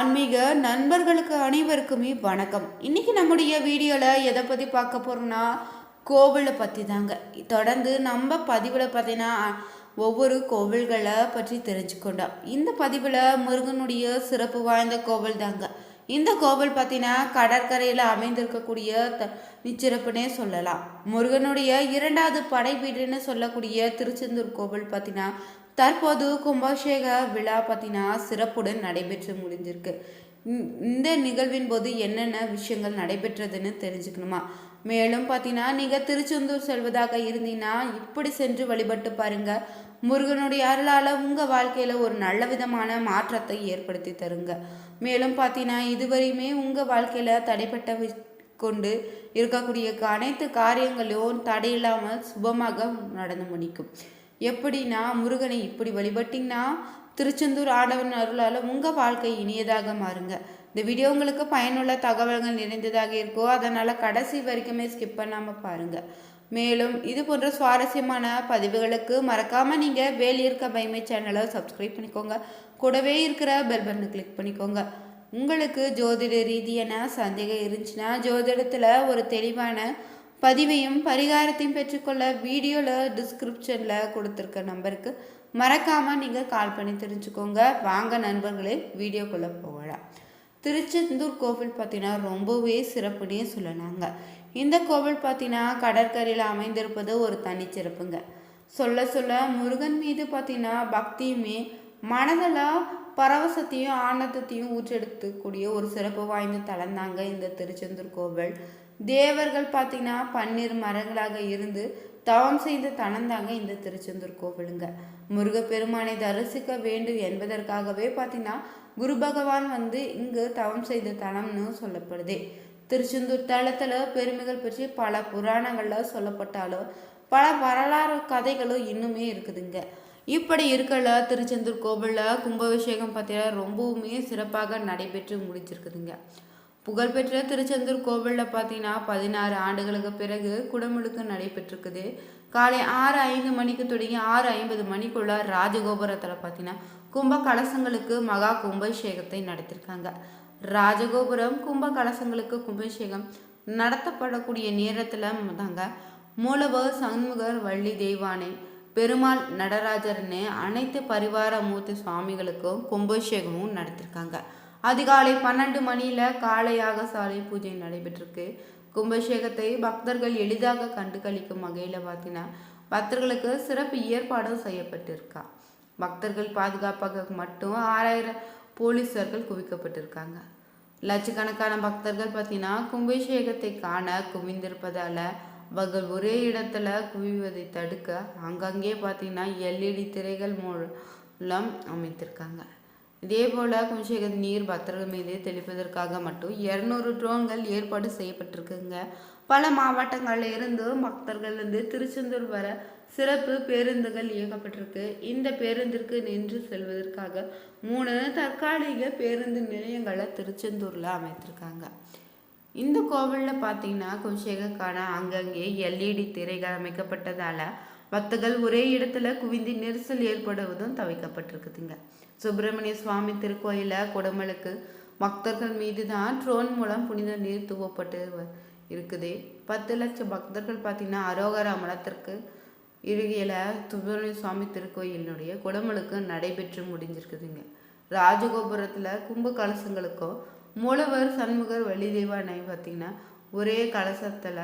ஆன்மீக நண்பர்களுக்கு அனைவருக்குமே வணக்கம். இன்றைக்கி நம்முடைய வீடியோவில் எதை பற்றி பார்க்க போகிறோம்னா கோவிலை பற்றி தாங்க. தொடர்ந்து நம்ம பதிவில் பார்த்தீங்கன்னா ஒவ்வொரு கோவில்களை பற்றி தெரிஞ்சுக்கொண்டோம் இந்த பதிவில் முருகனுடைய சிறப்பு வாய்ந்த கோவில் தாங்க. இந்த கோவில் பார்த்தீங்கன்னா கடற்கரையில் அமைந்திருக்கக்கூடிய த நிச்சிறப்புனே சொல்லலாம். முருகனுடைய இரண்டாவது படை வீடுன்னு சொல்லக்கூடிய திருச்செந்தூர் கோவில் பார்த்தீங்கன்னா தற்போது கும்பாபிஷேக விழா பார்த்தீங்கன்னா சிறப்புடன் நடைபெற்று முடிஞ்சிருக்கு. இந்த- இந்த நிகழ்வின் போது என்னென்ன விஷயங்கள் நடைபெற்றதுன்னு தெரிஞ்சுக்கணுமா? மேலும் பார்த்தீங்கன்னா நீங்கள் திருச்செந்தூர் செல்வதாக இருந்தீங்கன்னா இப்படி சென்று வழிபட்டு பாருங்க. முருகனுடைய அருளால் உங்கள் வாழ்க்கையில் ஒரு நல்ல விதமான மாற்றத்தை ஏற்படுத்தி தருங்க. மேலும் பார்த்தீங்கன்னா இதுவரையுமே உங்கள் வாழ்க்கையில் தடைப்பட்ட கொண்டு இருக்கக்கூடிய அனைத்து காரியங்களையும் தடையில்லாமல் சுபமாக நடந்து முடிக்கும். எப்படின்னா முருகனை இப்படி வழிபட்டிங்கன்னா திருச்செந்தூர் ஆடவன் அருளால் உங்கள் வாழ்க்கை இனியதாக மாறுங்க. இந்த வீடியோ உங்களுக்கு பயனுள்ள தகவல்கள் நிறைந்ததாக இருக்கோ அதனால் கடைசி வரைக்குமே ஸ்கிப் பண்ணாமல் பாருங்கள் மேலும் இது போன்ற சுவாரஸ்யமான பதிவுகளுக்கு மறக்காமல் நீங்கள் வேலியிருக்க பைமை சேனலை சப்ஸ்கிரைப் பண்ணிக்கோங்க. கூடவே இருக்கிற பெல் பட்டனை கிளிக் பண்ணிக்கோங்க. உங்களுக்கு ஜோதிட ரீதியான சந்தேகம் இருந்துச்சுன்னா ஜோதிடத்தில் ஒரு தெளிவான பதிவையும் பரிகாரத்தையும் பெற்றுக்கொள்ள வீடியோவில் டிஸ்கிரிப்ஷனில் கொடுத்துருக்க நம்பருக்கு மறக்காமல் நீங்கள் கால் பண்ணி தெரிஞ்சுக்கோங்க. வாங்க நண்பர்களே வீடியோக்குள்ளே போகலாம். திருச்செந்தூர் கோவில் பார்த்தீங்கன்னா ரொம்பவே சிறப்புனே சொல்லலாங்க. இந்த கோவில் பார்த்தீங்கன்னா கடற்கரையில் அமைந்திருப்பது ஒரு தனிச்சிறப்புங்க. சொல்ல சொல்ல முருகன் மீது பார்த்தீங்கன்னா பக்தியுமே மனதில் பரவசத்தையும் ஆனந்தத்தையும் ஊற்றெடுத்துக்கூடிய ஒரு சிறப்பு வாய்ந்த தலம் தாங்க இந்த திருச்செந்தூர் கோவில். தேவர்கள் பார்த்தீங்கன்னா பன்னீர் மரங்களாக இருந்து தவம் செய்த தலம் இந்த திருச்செந்தூர் கோவிலுங்க. முருகப்பெருமானை தரிசிக்க வேண்டும் என்பதற்காகவே பார்த்தீங்கன்னா குரு பகவான் வந்து இங்கு தவம் செய்த தலம்னு சொல்லப்படுது. திருச்செந்தூர் தலத்தில் பெருமைகள் பற்றி பல புராணங்களில் சொல்லப்பட்டாலும் பல வரலாறு கதைகளும் இன்னுமே இருக்குதுங்க. இப்படி இருக்கல திருச்செந்தூர் கோவிலில் கும்பாபிஷேகம் பார்த்தீங்கன்னா ரொம்பவுமே சிறப்பாக நடைபெற்று முடிச்சிருக்குதுங்க புகழ்பெற்ற திருச்செந்தூர் கோவிலில் பார்த்தீங்கன்னா பதினாறு ஆண்டுகளுக்கு பிறகு குடமுழுக்கு நடைபெற்றிருக்குது. காலை ஆறு ஐந்து மணிக்கு தொடங்கி ஆறு ஐம்பது மணிக்குள்ள ராஜகோபுரத்தில் பார்த்தீங்கன்னா கும்ப கலசங்களுக்கு மகா கும்பாபிஷேகத்தை நடத்திருக்காங்க. ராஜகோபுரம் கும்ப கலசங்களுக்கு கும்பாபிஷேகம் நடத்தப்படக்கூடிய நேரத்தில் தாங்க மூலவர் சண்முகர் வள்ளி தெய்வானை பெருமாள் நடராஜர்னு அனைத்து பரிவார மூர்த்தி சுவாமிகளுக்கும் கும்பாபிஷேகமும் நடத்திருக்காங்க. அதிகாலை பன்னெண்டு மணியில் காலையாக சாலை பூஜை நடைபெற்றிருக்கு. கும்பாபிஷேகத்தை பக்தர்கள் எளிதாக கண்டு கழிக்கும் வகையில் பார்த்தீங்கன்னா பக்தர்களுக்கு சிறப்பு ஏற்பாடும் செய்யப்பட்டிருக்கா. பக்தர்கள் பாதுகாப்பாக மட்டும் ஆறாயிரம் போலீஸார்கள் குவிக்கப்பட்டிருக்காங்க. லட்சக்கணக்கான பக்தர்கள் பார்த்தீங்கன்னா கும்பாபிஷேகத்தை காண குவிந்திருப்பதால் அவர்கள் ஒரே இடத்துல குவிவதை தடுக்க அங்கங்கே பார்த்தீங்கன்னா எல்இடி திரைகள் மூலம் அமைத்திருக்காங்க இதே போல் கும்பாபிஷேக நீர் பக்தர்கள் மீது தெளிப்பதற்காக மட்டும் இரநூறு ட்ரோன்கள் ஏற்பாடு செய்யப்பட்டிருக்குங்க. பல மாவட்டங்களில் இருந்து பக்தர்கள் வந்து திருச்செந்தூர் வர சிறப்பு பேருந்துகள் இயக்கப்பட்டிருக்கு. இந்த பேருந்திற்கு நின்று செல்வதற்காக மூணு தற்காலிக பேருந்து நிலையங்களை திருச்செந்தூரில் அமைத்திருக்காங்க. இந்த கோவிலில் பார்த்தீங்கன்னா கும்சேகக்கான அங்கங்கே எல்இடி திரைகள் அமைக்கப்பட்டதால் பக்தர்கள் ஒரே இடத்துல குவிந்து நெரிசல் ஏற்படுவதும் தவிர்க்கப்பட்டிருக்குதுங்க. சுப்பிரமணிய சுவாமி திருக்கோயிலில் குடமலுக்கு பக்தர்கள் மீது தான் ட்ரோன் மூலம் புனித நீர் தூவப்பட்டு வ- இருக்குது. பத்து லட்சம் பக்தர்கள் பார்த்தீங்கன்னா அரோகரா மலத்திற்கு இறுகியில் சுப்பிரமணிய சுவாமி திருக்கோயிலினுடைய குடமலுக்கு நடைபெற்று முடிஞ்சிருக்குதுங்க. ராஜகோபுரத்தில் கும்ப கலசங்களுக்கும் மூலவர் சண்முகர் வள்ளி தெய்வானை பார்த்தீங்கன்னா ஒரே கலசத்தில்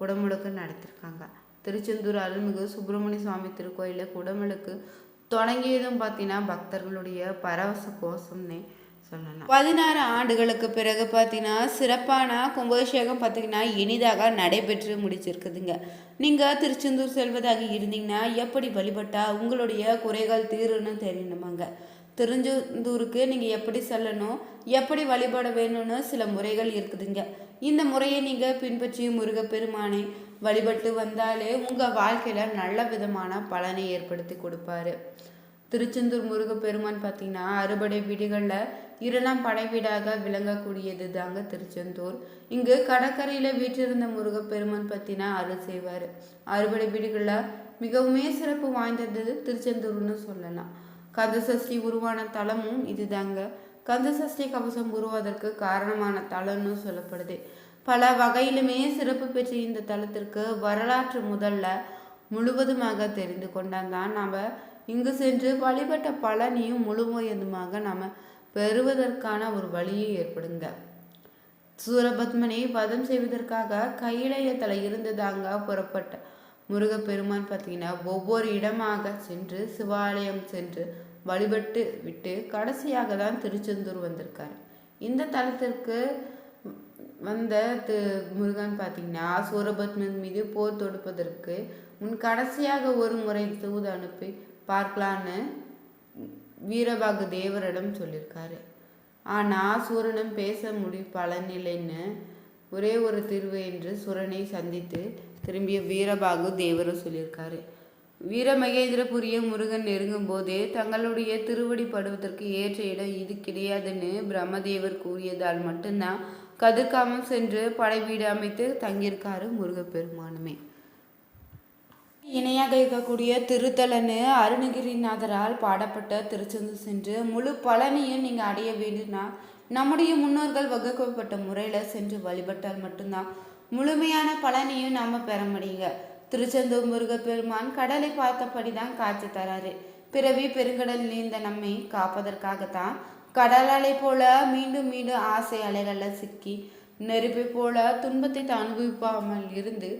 குடமுழுக்கு நடத்திருக்காங்க. திருச்செந்தூர் அருள்மிகு சுப்பிரமணிய சுவாமி திருக்கோயிலில் குடமுழுக்கு தொடங்கியதும் பார்த்தீங்கன்னா பக்தர்களுடைய பரவச கோஷம்னே சொல்லலாம். பதினாறு ஆண்டுகளுக்கு பிறகு பார்த்தீங்கன்னா சிறப்பான கும்பாபிஷேகம் பார்த்தீங்கன்னா இனிதாக நடைபெற்று முடிச்சிருக்குதுங்க. நீங்கள் திருச்செந்தூர் செல்வதாக இருந்தீங்கன்னா எப்படி வழிபட்டா உங்களுடைய குறைகள் தீருன்னு தெரியணுமாங்க. திருச்செந்தூருக்கு நீங்கள் எப்படி செல்லணும் எப்படி வழிபட வேணும்னு சில முறைகள் இருக்குதுங்க. இந்த முறையை நீங்கள் பின்பற்றி முருகப்பெருமானை வழிபட்டு வந்தாலே உங்கள் வாழ்க்கையில் நல்ல விதமான பலனை ஏற்படுத்தி கொடுப்பாரு. திருச்செந்தூர் முருகப்பெருமான் பார்த்தீங்கன்னா அறுபடை வீடுகளில் இரண்டாம் படை வீடாக விளங்கக்கூடியது தாங்க திருச்செந்தூர். இங்கு கடற்கரையில் வீற்றிருந்த முருகப்பெருமான் பார்த்தீங்கன்னா அருள் செய்வார். அறுபடை வீடுகளில் மிகவுமே சிறப்பு வாய்ந்தது திருச்செந்தூர்னு சொல்லலாம். கதசஷ்டி உருவான தலமும் இதுதாங்க. கந்தசஷ்டி கவசம் உருவாவதற்கு காரணமான தலம்னு சொல்லப்படுது. பல வகையிலுமே சிறப்பு பெற்ற இந்த தலத்திற்கு வரலாற்று முதல்ல முழுவதுமாக தெரிந்து கொண்டால் தான் நாம் இங்கு சென்று வழிபட்ட பலனையும் முழுமையதுமாக நாம் பெறுவதற்கான ஒரு வழியை ஏற்படுங்க. சூரபத்மனை வதம் செய்வதற்காக கையிலையத்தில் இருந்ததாங்க புறப்பட்ட முருகப்பெருமான் பார்த்தீங்கன்னா ஒவ்வொரு இடமாக சென்று சிவாலயம் சென்று வழிபட்டு விட்டு கடைசியாக தான் திருச்செந்தூர் வந்திருக்காரு. இந்த தலத்திற்கு வந்த தி முருகன் பார்த்தீங்கன்னா சூரபத்மன் மீது போர் தொடுப்பதற்கு முன் கடைசியாக ஒரு முறை தூது அனுப்பி பார்க்கலான்னு வீரபாகு தேவரிடம் சொல்லியிருக்காரு ஆனால் சூரனும் பேச முடி பலனில்லைன்னு ஒரே ஒரு தீர்வு என்று சூரனை சந்தித்து திரும்பிய வீரபாகு தேவரும் சொல்லியிருக்காரு வீரமகேந்திரபுரிய முருகன் நெருங்கும் போதே தங்களுடைய திருவடி படுவதற்கு ஏற்ற இடம் இது கிடையாதுன்னு பிரம்மதேவர் கூறியதால் மட்டும்தான் கதிர்காமம் சென்று படைவீடு அமைத்து தங்கியிருக்காரு முருகப்பெருமானுமே. இணையாக இருக்கக்கூடிய திருத்தலன்னு அருணகிரிநாதரால் பாடப்பட்ட திருச்செந்தூர் சென்று முழு பழனியும் நீங்கள் அடைய வேண்டும்னா நம்முடைய முன்னோர்கள் வகுக்கப்பட்ட முறையில் சென்று வழிபட்டால் மட்டும்தான் முழுமையான பலனையும் நாம் பெற முடியுங்க. திருச்செந்தூர் முருகப்பெருமான் கடலை பார்த்தபடி தான் காட்சி தராரு. பிறவி பெருங்கடல் நீந்த நம்மை காப்பதற்காகத்தான் கடல் அலை போல மீண்டும் மீண்டும் ஆசை அலைகளில் சிக்கி நெருப்பை போல துன்பத்தை அனுபவிப்பாமல் இருந்து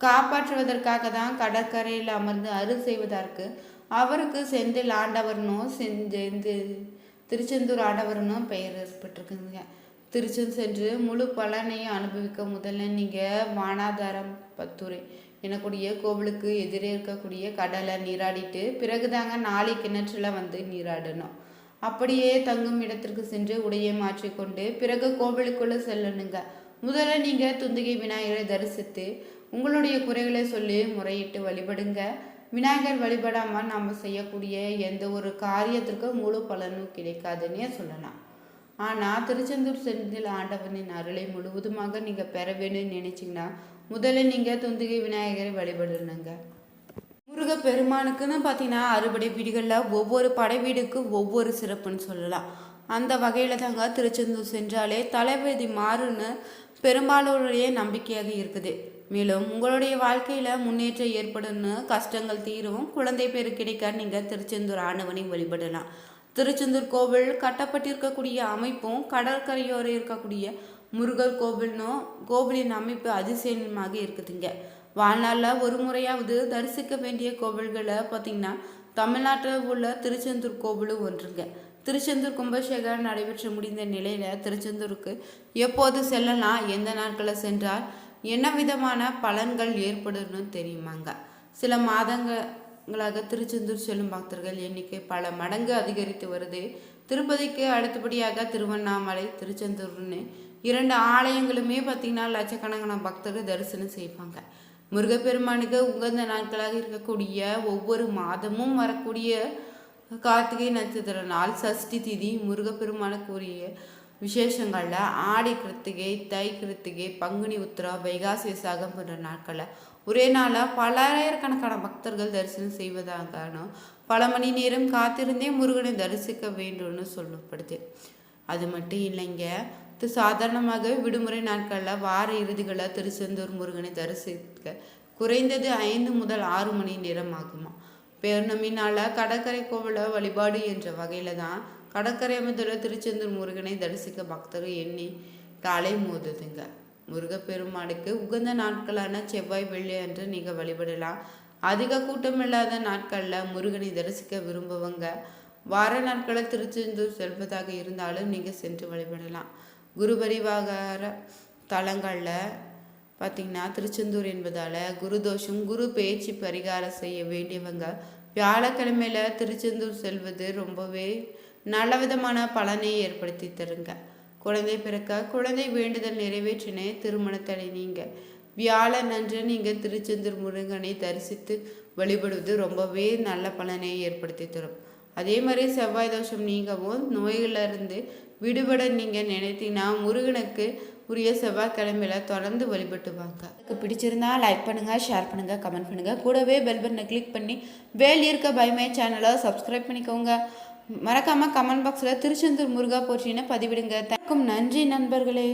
காப்பாற்றுவதற்காக தான் கடற்கரையில் அமர்ந்து அருள் செய்வதற்கு அவருக்கு செந்தில் ஆண்டவர்னோ செஞ்சு திருச்செந்தூர் ஆண்டவர்னும் பெயர் ஏற்பட்டிருக்குங்க திருச்செந்தூர் சென்று முழு பலனையும் அனுபவிக்க முதல்ல நீங்கள் வானாதாரம் பத்துரை எனக்கூடிய கோவிலுக்கு எதிரே இருக்கக்கூடிய கடலை நீராடிட்டு பிறகுதாங்க நாளை கிணற்றில் வந்து நீராடணும். அப்படியே தங்கும் இடத்திற்கு சென்று உடையை மாற்றிக்கொண்டு பிறகு கோவிலுக்குள்ளே செல்லணுங்க. முதல்ல நீங்கள் துந்திகை விநாயகரை தரிசித்து உங்களுடைய குறைகளை சொல்லி முறையிட்டு வழிபடுங்க. விநாயகர் வழிபடாமல் நாம் செய்யக்கூடிய எந்த ஒரு காரியத்திற்கும் முழு பலனும் கிடைக்காதுன்னே சொல்லலாம். ஆனால் திருச்செந்தூர் செந்தில் ஆண்டவனின் அருளை முழுவதுமாக நீங்கள் பெற வேணும்னு நினச்சிங்கன்னா முதல்ல நீங்கள் துந்துகை விநாயகரை வழிபடணுங்க. முருகப்பெருமானுக்குன்னு பார்த்தீங்கன்னா அறுபடை வீடுகளில் ஒவ்வொரு படை வீடுக்கும் ஒவ்வொரு சிறப்புன்னு சொல்லலாம். அந்த வகையில் தாங்க திருச்செந்தூர் சென்றாலே தலைவிதி மாறுன்னு பெரும்பாலோருடைய நம்பிக்கையாக இருக்குது. மேலும் உங்களுடைய வாழ்க்கையில் முன்னேற்றம் ஏற்படும்னு கஷ்டங்கள் தீரும் குழந்தை பேர் கிடைக்க நீங்கள் திருச்செந்தூர் ஆண்டவனை வழிபடலாம். திருச்செந்தூர் கோவில் கட்டப்பட்டிருக்கக்கூடிய அமைப்பும் கடற்கரையோர இருக்கக்கூடிய முருகர் கோவில்னும் கோவிலின் அமைப்பு அதிசயமாக இருக்குதுங்க. வாழ்நாளில் ஒரு முறையாவது தரிசிக்க வேண்டிய கோவில்களை பார்த்திங்கன்னா தமிழ்நாட்டில் உள்ள திருச்செந்தூர் கோவிலும் ஒன்றுங்க. திருச்செந்தூர் கும்பாபிஷேகம் நடைபெற்று முடிந்த நிலையில் திருச்செந்தூருக்கு எப்போது செல்லலாம் எந்த நாட்களில் சென்றால் என்ன விதமான பலன்கள் ஏற்படும்னு தெரியுமாங்க. சில மாதங்களாக திருச்செந்தூர் செல்லும் பக்தர்கள் எண்ணிக்கை பல மடங்கு அதிகரித்து வருது. திருப்பதிக்கு அடுத்தபடியாக திருவண்ணாமலை திருச்செந்தூர்னு இரண்டு ஆலயங்களுமே பார்த்திங்கன்னா லட்சக்கணக்கான பக்தர்கள் தரிசனம் செய்வாங்க. முருகப்பெருமானுக்கு உகந்த நாட்களாக இருக்கக்கூடிய ஒவ்வொரு மாதமும் வரக்கூடிய கார்த்திகை நட்சத்திர நாள் சஷ்டி திதி முருகப்பெருமானுக்குரிய விசேஷங்களில் ஆடி கிருத்திகை தை கிருத்திகை பங்குனி உத்திரா வைகாசி விசாகம் போன்ற நாட்களில் ஒரே நாளாக பல்லாயிரக்கணக்கான பக்தர்கள் தரிசனம் செய்வதாகணும் பல மணி நேரம் காத்திருந்தே முருகனை தரிசிக்க வேண்டும்னு சொல்லப்படுது. அது மட்டும் இல்லைங்க சாதாரணமாகவே விடுமுறை நாட்களில் வார இறுதிகளில் திருச்செந்தூர் முருகனை தரிசிக்க குறைந்தது ஐந்து முதல் ஆறு மணி நேரம் ஆகுமா பௌர்ணமி கடற்கரை கோவில வழிபாடு என்ற வகையில் தான் கடற்கரை அமைந்துள்ள திருச்செந்தூர் முருகனை தரிசிக்க பக்தர்கள் எண்ணி காலை மோதுதுங்க. முருகப்பெருமானுக்கு உகந்த நாட்களான செவ்வாய் வெள்ளி அன்று நீங்கள் வழிபடலாம். அதிக கூட்டம் இல்லாத நாட்களில் முருகனை தரிசிக்க விரும்புவங்க. வார நாட்களில் திருச்செந்தூர் செல்வதாக இருந்தாலும் நீங்கள் சென்று வழிபடலாம். குரு பரிவாகார தலங்களில் பார்த்திங்கன்னா திருச்செந்தூர் என்பதால் குரு தோஷம் குரு பேச்சு பரிகாரம் செய்ய வேண்டியவங்க. வியாழக்கிழமையில் திருச்செந்தூர் செல்வது ரொம்பவே நல்ல விதமான பலனை ஏற்படுத்தி தருங்க. குழந்தை பிறக்க குழந்தை வேண்டுதல் நிறைவேற்றினே திருமணத்தடை நீங்கள் வியாழன் அன்று நீங்கள் திருச்செந்தூர் முருகனை தரிசித்து வழிபடுவது ரொம்பவே நல்ல பலனை ஏற்படுத்தி தரும். அதே மாதிரி செவ்வாய் தோஷம் நீங்கவும் நோயிலிருந்து விடுபட நீங்கள் நினைத்தீங்கன்னா முருகனுக்கு உரிய செவ்வாய்க்கிழமையில தொடர்ந்து வழிபட்டு வாங்க. பிடிச்சிருந்தா லைக் பண்ணுங்கள் ஷேர் பண்ணுங்கள் கமெண்ட் பண்ணுங்கள் கூடவே பெல் பட்டனை கிளிக் பண்ணி வேல் இருக்க பைமே சேனலை சப்ஸ்கிரைப் பண்ணிக்கோங்க. மறக்காமல் கமெண்ட் பாக்ஸில் திருச்செந்தூர் முருகா போற்றின்னு பதிவிடுங்க. தக்கும் நன்றி நண்பர்களே.